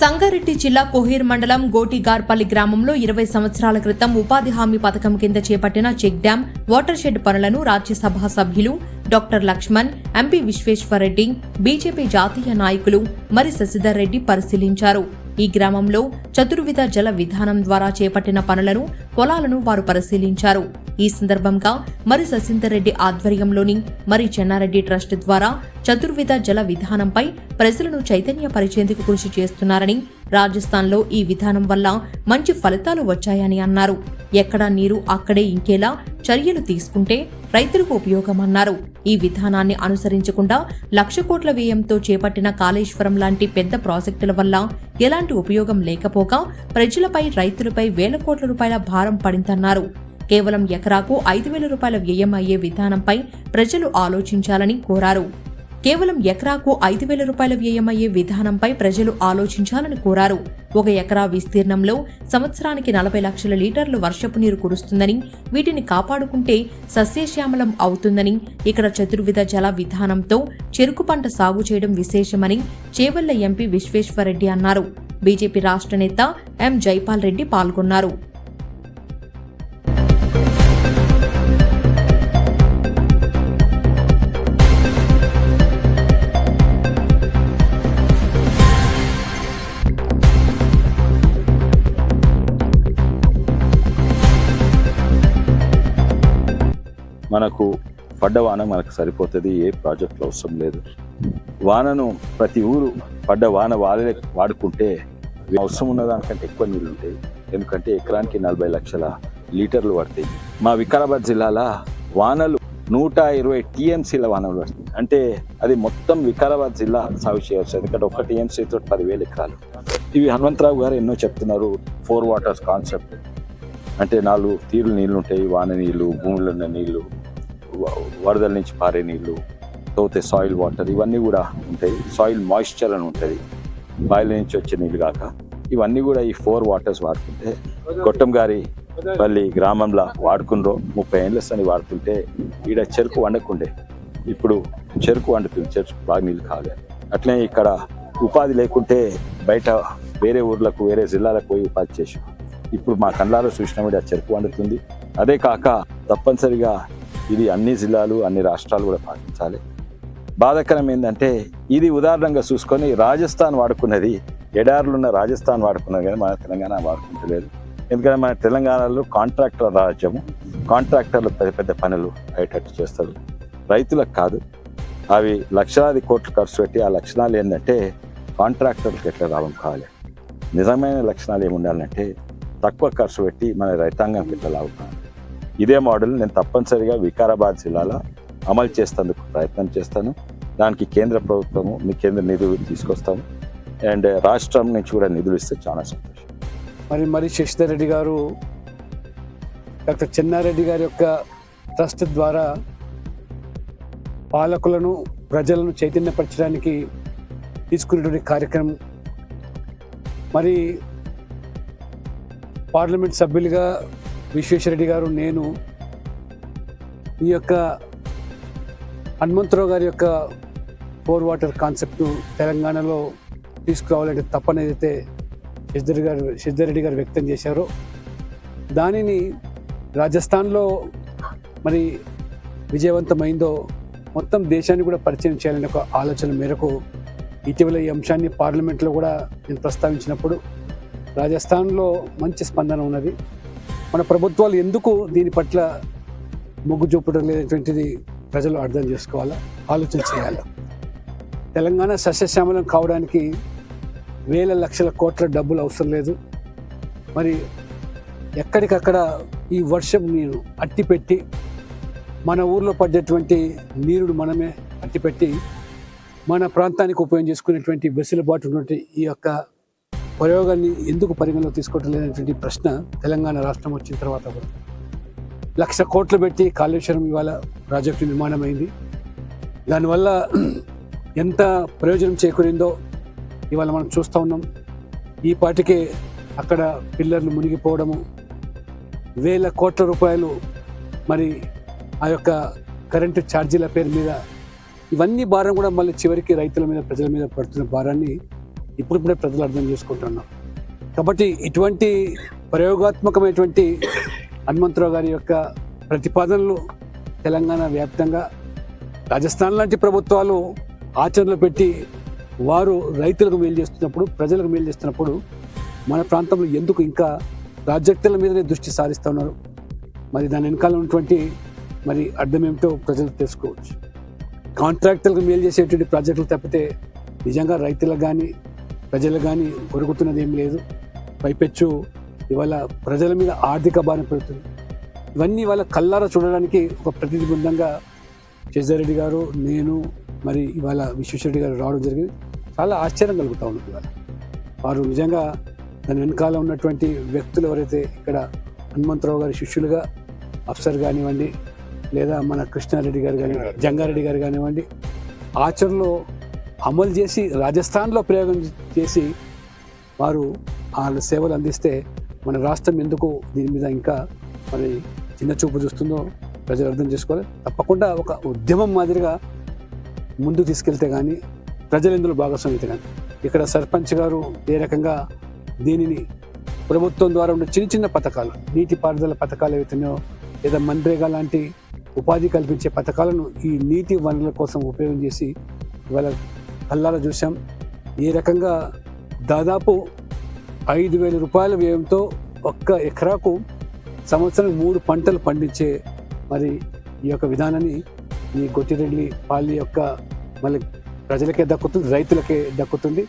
సంగారెడ్డి జిల్లా కోహీర్ మండలం గోటిగార్పల్లి గ్రామంలో ఇరవై సంవత్సరాల క్రితం ఉపాధి హామీ పథకం కింద చేపట్టిన చెక్ డ్యాం వాటర్ షెడ్ పనులను రాజ్యసభ సభ్యులు doctor Laxman MP Vishweshwar Reddy BJP జాతీయ నాయకులు మరి శశిధర్ రెడ్డి పరిశీలించారు. ఈ గ్రామంలో చతుర్విధ జల విధానం ద్వారా చేపట్టిన పనులను పొలాలను వారు పరిశీలించారు. ఈ సందర్భంగా మరి శశీందర్ రెడ్డి ఆధ్వర్యంలోని మరి చెన్నారెడ్డి ట్రస్ట్ ద్వారా చతుర్విధ జల విధానంపై ప్రజలను చైతన్యపరిచేందుకు కృషి చేస్తున్నారని రాజస్థాన్లో ఈ విధానం వల్ల మంచి ఫలితాలు వచ్చాయని అన్నారు. ఎక్కడ నీరు అక్కడే ఇంకేలా చర్యలు తీసుకుంటే రైతులకు ఉపయోగమన్నారు. ఈ విధానాన్ని అనుసరించకుండా లక్ష కోట్ల వ్యయంతో చేపట్టిన కాళేశ్వరం లాంటి పెద్ద ప్రాజెక్టుల వల్ల ఎలాంటి ఉపయోగం లేకపోగా ప్రజలపై రైతులపై వేల కోట్ల రూపాయల భారం పడిందన్నారు. కేవలం ఎకరాకు ఐదు వేల రూపాయల వ్యయం అయ్యే విధానంపై ప్రజలు ఆలోచించాలని కోరారు. కేవలం ఎకరాకు ఐదు వేల రూపాయల వ్యయమయ్యే విధానంపై ప్రజలు ఆలోచించాలని కోరారు. ఒక ఎకరా విస్తీర్ణంలో సంవత్సరానికి నలభై లక్షల లీటర్లు వర్షపు నీరు కురుస్తుందని వీటిని కాపాడుకుంటే సస్యశ్యామలం అవుతుందని ఇక్కడ చతుర్విధ జల విధానంతో చెరుకు పంట సాగు చేయడం విశేషమని చేవెళ్ళ ఎంపీ విశ్వేశ్వరరెడ్డి అన్నారు. బీజేపీ రాష్ట్ర నేత ఎం జైపాల్ రెడ్డి పాల్గొన్నారు. మనకు పడ్డ వాన మనకు సరిపోతుంది ఏ ప్రాజెక్టులు అవసరం లేదు. వానను ప్రతి ఊరు పడ్డ వాన వాళ్ళే వాడుకుంటే అవసరం ఉన్న దానికంటే ఎక్కువ నీళ్ళు ఉంటాయి. ఎందుకంటే ఎకరానికి నలభై లక్షల లీటర్లు పడతాయి. మా వికారాబాద్ జిల్లాలో వానలు నూట ఇరవై టీఎంసీల వానలు పడతాయి అంటే అది మొత్తం వికారాబాద్ జిల్లా సాగు చేయవచ్చు. ఎందుకంటే ఒక టీఎంసీతో పదివేలు పదివేల ఎకరాలు. ఇవి హనుమంతరావు గారు ఎన్నో చెప్తున్నారు ఫోర్ వాటర్స్ కాన్సెప్ట్. అంటే నాలుగు తీరులు నీళ్ళు ఉంటాయి వాన నీళ్ళు భూమిలో ఉన్న నీళ్ళు. వరదల నుంచి పారే నీళ్ళు తోతే సాయిల్ వాటర్ ఇవన్నీ కూడా ఉంటాయి. సాయిల్ మాయిశ్చర్ అని ఉంటుంది. బాయిల నుంచి వచ్చే నీళ్ళు కాక. ఇవన్నీ కూడా ఈ ఫోర్ వాటర్స్ వాడుకుంటే గొట్టం గారి పల్లి గ్రామంలో వాడుకుండ్రో. ముప్పై ఏళ్ళ సని వాడుతుంటే ఈడ చెరుకు వండకుండే. ఇప్పుడు చెరుకు వండుతుంది. చెరుకు బాగా నీళ్ళు కావాలి. అట్లే ఇక్కడ ఉపాధి లేకుంటే బయట వేరే ఊర్లకు వేరే జిల్లాలకు పోయి ఉపాధి చేసి ఇప్పుడు మా కళ్ళాలో చూసిన కూడా చెరుకు వండుతుంది. అదే కాక తప్పనిసరిగా ఇది అన్ని జిల్లాలు అన్ని రాష్ట్రాలు కూడా పాటించాలి. బాధాకరం ఏంటంటే ఇది ఉదాహరణగా చూసుకొని రాజస్థాన్ వాడుకున్నది ఎడారులున్న రాజస్థాన్ వాడుకున్నది కానీ మన తెలంగాణ వాడుకుంటలేదు. ఎందుకంటే మన తెలంగాణలో కాంట్రాక్టర్ రాజ్యము కాంట్రాక్టర్లు పెద్ద పెద్ద పనులు అయ్యేటట్టు చేస్తారు. రైతులకు కాదు అవి లక్షలాది కోట్లు ఖర్చు పెట్టి ఆ లక్షణాలు ఏంటంటే కాంట్రాక్టర్లకు ఎట్లా లాభం కావాలి? నిజమైన లక్షణాలు ఏమి ఉండాలంటే తక్కువ ఖర్చు పెట్టి మన రైతాంగం ఎట్లా లాభం కావాలి? ఇదే మోడల్ నేను తప్పనిసరిగా వికారాబాద్ జిల్లాలో అమలు చేసేందుకు ప్రయత్నం చేస్తాను. దానికి కేంద్ర ప్రభుత్వము మీ కేంద్ర నిధులు తీసుకొస్తాము. అండ్ రాష్ట్రం నుంచి కూడా నిధులు ఇస్తే చాలా సంతోషం. మరి మరి శశిధర్ రెడ్డి గారు డాక్టర్ చెన్నారెడ్డి గారి యొక్క ట్రస్ట్ ద్వారా పాలకులను ప్రజలను చైతన్యపరచడానికి తీసుకునేటువంటి కార్యక్రమం. మరి పార్లమెంట్ సభ్యులుగా విశ్వేశ్వరరెడ్డి గారు నేను ఈ యొక్క హనుమంతరావు గారి యొక్క ఫోర్ వాటర్ కాన్సెప్ట్ తెలంగాణలో తీసుకురావాలంటే తప్పనైతే సిద్ధర్ గారు సిద్ధర్ రెడ్డి గారు వ్యక్తం చేశారో. దానిని రాజస్థాన్లో మరి విజయవంతమైందో మొత్తం దేశాన్ని కూడా పరిచయం చేయాలనే ఒక ఆలోచన మేరకు ఇటీవల ఈ అంశాన్ని పార్లమెంట్లో కూడా నేను ప్రస్తావించినప్పుడు రాజస్థాన్లో మంచి స్పందన ఉన్నది. మన ప్రభుత్వాలు ఎందుకు దీని పట్ల మొగ్గు చూపడం లేనటువంటిది ప్రజలు అర్థం చేసుకోవాలా? ఆలోచన చేయాలి? తెలంగాణ సస్యశ్యామలం కావడానికి వేల లక్షల కోట్ల డబ్బులు అవసరం లేదు. మరి ఎక్కడికక్కడ ఈ వర్షం నీరు అట్టిపెట్టి మన ఊర్లో పడ్డటువంటి నీరుడు మనమే అట్టిపెట్టి మన ప్రాంతానికి ఉపయోగం చేసుకునేటువంటి వెసులుబాటు ఉన్నటువంటి ఈ యొక్క ప్రయోగాన్ని ఎందుకు పరిగణలో తీసుకోవటం లేదనేటువంటి ప్రశ్న తెలంగాణ రాష్ట్రం వచ్చిన తర్వాత కూడా. లక్ష కోట్లు పెట్టి కాళేశ్వరం ఇవాళ ప్రాజెక్టు నిర్మాణమైంది. దానివల్ల ఎంత ప్రయోజనం చేకూరిందో ఇవాళ మనం చూస్తూ ఉన్నాం. ఈ పాటికే అక్కడ పిల్లర్లు మునిగిపోవడము వేల కోట్ల రూపాయలు మరి ఆ యొక్క కరెంటు ఛార్జీల పేరు మీద ఇవన్నీ భారం కూడా మళ్ళీ చివరికి రైతుల మీద ప్రజల మీద పడుతున్న భారాన్ని ఇప్పుడిప్పుడే ప్రజలు అర్థం చేసుకుంటున్నాం. కాబట్టి ఇటువంటి ప్రయోగాత్మకమైనటువంటి హనుమంతరావు గారి యొక్క ప్రతిపాదనలు తెలంగాణ వ్యాప్తంగా రాజస్థాన్ లాంటి ప్రభుత్వాలు ఆచరణలో పెట్టి వారు రైతులకు మేలు చేస్తున్నప్పుడు ప్రజలకు మేలు చేస్తున్నప్పుడు మన ప్రాంతంలో ఎందుకు ఇంకా ప్రాజెక్టుల మీదనే దృష్టి సారిస్తూ ఉన్నారు? మరి దాని వెనకాల ఉన్నటువంటి మరి అర్థం ఏమిటో ప్రజలు తెలుసుకోవచ్చు. కాంట్రాక్టర్లకు మేలు చేసేటువంటి ప్రాజెక్టులు తప్పితే నిజంగా రైతులకు కానీ ప్రజలు కానీ కొరుకుతున్నది ఏం లేదు. పైపెచ్చు ఇవాళ ప్రజల మీద ఆర్థిక భారం పెడుతుంది. ఇవన్నీ వాళ్ళ కల్లార చూడడానికి ఒక ప్రతిబింబంగా చేజారెడ్డి గారు నేను మరి ఇవాళ విశ్వేశ్వరెడ్డి గారు రావడం జరిగింది. చాలా ఆశ్చర్యం కలుగుతూ ఉన్నది ఇవాళ. వారు నిజంగా దాని వెనకాల ఉన్నటువంటి వ్యక్తులు ఎవరైతే ఇక్కడ హనుమంతరావు గారి శిష్యులుగా అఫ్సర్ కానివ్వండి లేదా మన కృష్ణారెడ్డి గారు కానివ్వండి జంగారెడ్డి గారు కానివ్వండి ఆచరణలో అమలు చేసి రాజస్థాన్లో ప్రయోగం చేసి వారు వాళ్ళ సేవలు అందిస్తే మన రాష్ట్రం ఎందుకు దీని మీద ఇంకా మరి చిన్న చూపు చూస్తుందో ప్రజలు అర్థం చేసుకోవాలి. తప్పకుండా ఒక ఉద్యమం మాదిరిగా ముందు తీసుకెళ్తే కానీ ప్రజలు ఇందులో భాగస్వామ్యత కానీ ఇక్కడ సర్పంచ్ గారు ఏ రకంగా దీనిని ప్రభుత్వం ద్వారా ఉన్న చిన్న చిన్న పథకాలు నీటిపారుదల పథకాలు ఏవైతున్నాయో లేదా మన్రేగా లాంటి ఉపాధి కల్పించే పథకాలను ఈ నీటి వనరుల కోసం ఉపయోగం చేసి ఇవాళ అల్లాల చూసాం ఈ రకంగా దాదాపు ఐదు వేల రూపాయల వ్యయంతో ఒక్క ఎకరాకు సంవత్సరం మూడు పంటలు పండించే మరి ఈ యొక్క విధానాన్ని ఈ గొట్టిరెడ్డి పాలి యొక్క మళ్ళీ ప్రజలకే దక్కుతుంది రైతులకే దక్కుతుంది.